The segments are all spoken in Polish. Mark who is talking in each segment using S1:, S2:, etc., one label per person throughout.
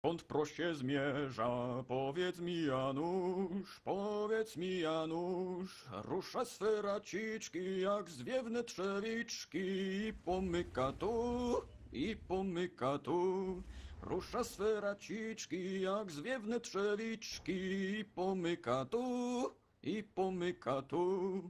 S1: Skąd proście zmierza? Powiedz mi Janusz, powiedz mi Janusz. Rusza swe raciczki jak zwiewne trzewiczki i pomyka tu, i pomyka tu. Rusza swe raciczki jak zwiewne trzewiczki i pomyka tu, i pomyka tu.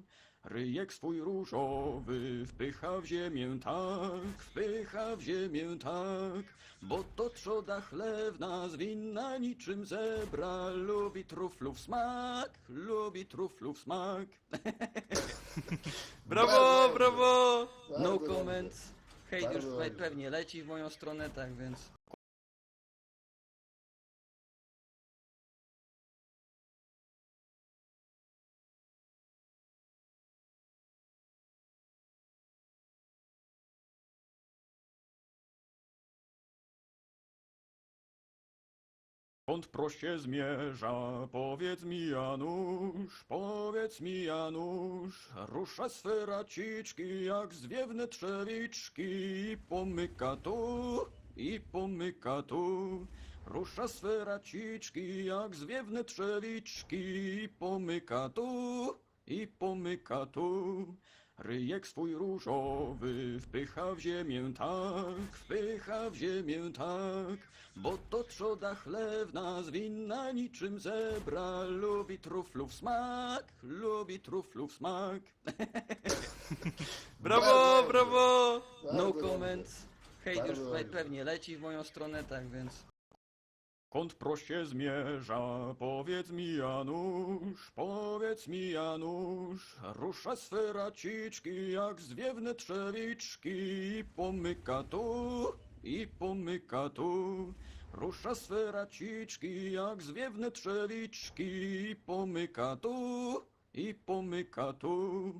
S1: Ryjek swój różowy wpycha w ziemię tak, wpycha w ziemię tak, bo to trzoda chlewna zwinna niczym zebra, lubi truflów smak, lubi truflów smak.
S2: Brawo, brawo!
S3: No comments. Hejt już
S4: Bardzo
S3: tutaj
S4: dobrze.
S3: pewnie leci w moją stronę, tak więc...
S1: Skąd proście zmierza? Powiedz mi Janusz, powiedz mi Janusz. Rusza swe raciczki jak zwiewne trzewiczki i pomyka tu, i pomyka tu. Rusza swe raciczki jak zwiewne trzewiczki i pomyka tu, i pomyka tu. Ryjek swój różowy wpycha w ziemię tak, wpycha w ziemię tak, trzoda chlewna zwinna niczym zebra, lubi truflów smak, lubi truflów smak.
S2: Brawo, brawo!
S3: No
S4: Bardzo
S3: comments. Hejt już tutaj pewnie leci w moją stronę, tak więc...
S1: Skąd proście zmierza? Powiedz mi Janusz, powiedz mi Janusz. Rusza swe raciczki jak zwiewne trzewiczki i pomyka tu, i pomyka tu. Rusza swe raciczki jak zwiewne trzewiczki i pomyka tu, i pomyka tu.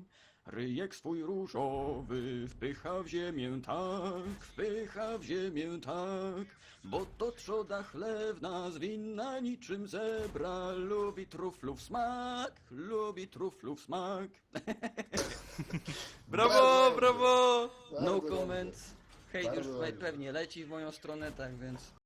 S1: Ryjek swój różowy wpycha w ziemię tak, wpycha w ziemię tak, bo to trzoda chlewna zwinna niczym zebra, lubi truflów smak, lubi truflów smak.
S2: Brawo, brawo!
S3: No
S4: Bardzo
S3: comments. Hejt już pewnie leci w moją stronę, tak więc...